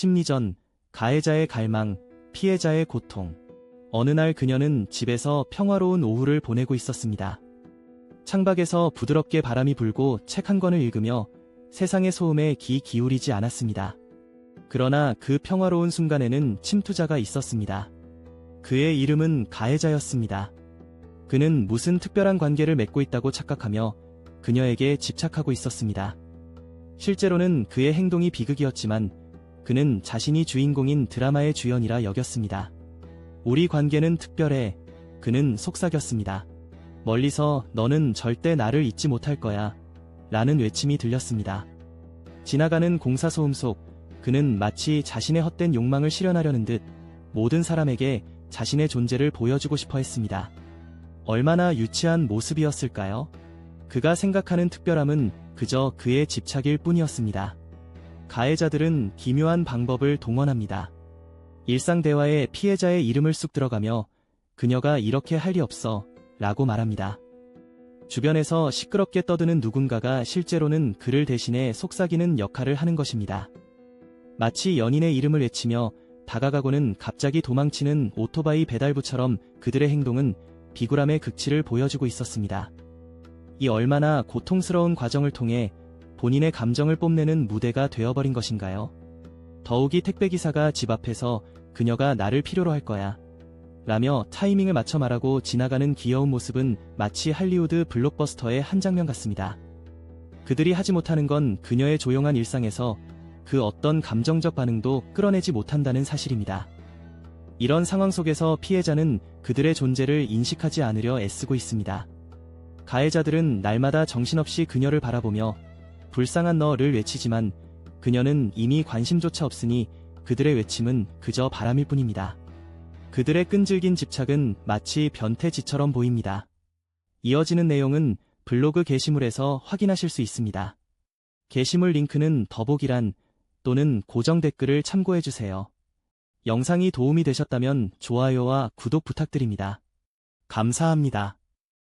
심리전, 가해자의 갈망, 피해자의 고통. 어느 날 그녀는 집에서 평화로운 오후를 보내고 있었습니다. 창밖에서 부드럽게 바람이 불고 책 한 권을 읽으며 세상의 소음에 귀 기울이지 않았습니다. 그러나 그 평화로운 순간에는 침투자가 있었습니다. 그의 이름은 가해자였습니다. 그는 무슨 특별한 관계를 맺고 있다고 착각하며 그녀에게 집착하고 있었습니다. 실제로는 그의 행동이 비극이었지만 그는 자신이 주인공인 드라마의 주연이라 여겼습니다. 우리 관계는 특별해. 그는 속삭였습니다. 멀리서 너는 절대 나를 잊지 못할 거야. 라는 외침이 들렸습니다. 지나가는 공사소음 속 그는 마치 자신의 헛된 욕망을 실현하려는 듯 모든 사람에게 자신의 존재를 보여주고 싶어 했습니다. 얼마나 유치한 모습이었을까요? 그가 생각하는 특별함은 그저 그의 집착일 뿐이었습니다. 가해자들은 기묘한 방법을 동원합니다. 일상 대화에 피해자의 이름을 쑥 들어가며 그녀가 이렇게 할 리 없어 라고 말합니다. 주변에서 시끄럽게 떠드는 누군가가 실제로는 그를 대신해 속삭이는 역할을 하는 것입니다. 마치 연인의 이름을 외치며 다가가고는 갑자기 도망치는 오토바이 배달부처럼 그들의 행동은 비굴함의 극치를 보여주고 있었습니다. 이 얼마나 고통스러운 과정을 통해 본인의 감정을 뽐내는 무대가 되어버린 것인가요? 더욱이 택배기사가 집 앞에서 그녀가 나를 필요로 할 거야. 라며 타이밍을 맞춰 말하고 지나가는 귀여운 모습은 마치 할리우드 블록버스터의 한 장면 같습니다. 그들이 하지 못하는 건 그녀의 조용한 일상에서 그 어떤 감정적 반응도 끌어내지 못한다는 사실입니다. 이런 상황 속에서 피해자는 그들의 존재를 인식하지 않으려 애쓰고 있습니다. 가해자들은 날마다 정신없이 그녀를 바라보며 불쌍한 너를 외치지만 그녀는 이미 관심조차 없으니 그들의 외침은 그저 바람일 뿐입니다. 그들의 끈질긴 집착은 마치 변태지처럼 보입니다. 이어지는 내용은 블로그 게시물에서 확인하실 수 있습니다. 게시물 링크는 더보기란 또는 고정 댓글을 참고해주세요. 영상이 도움이 되셨다면 좋아요와 구독 부탁드립니다. 감사합니다.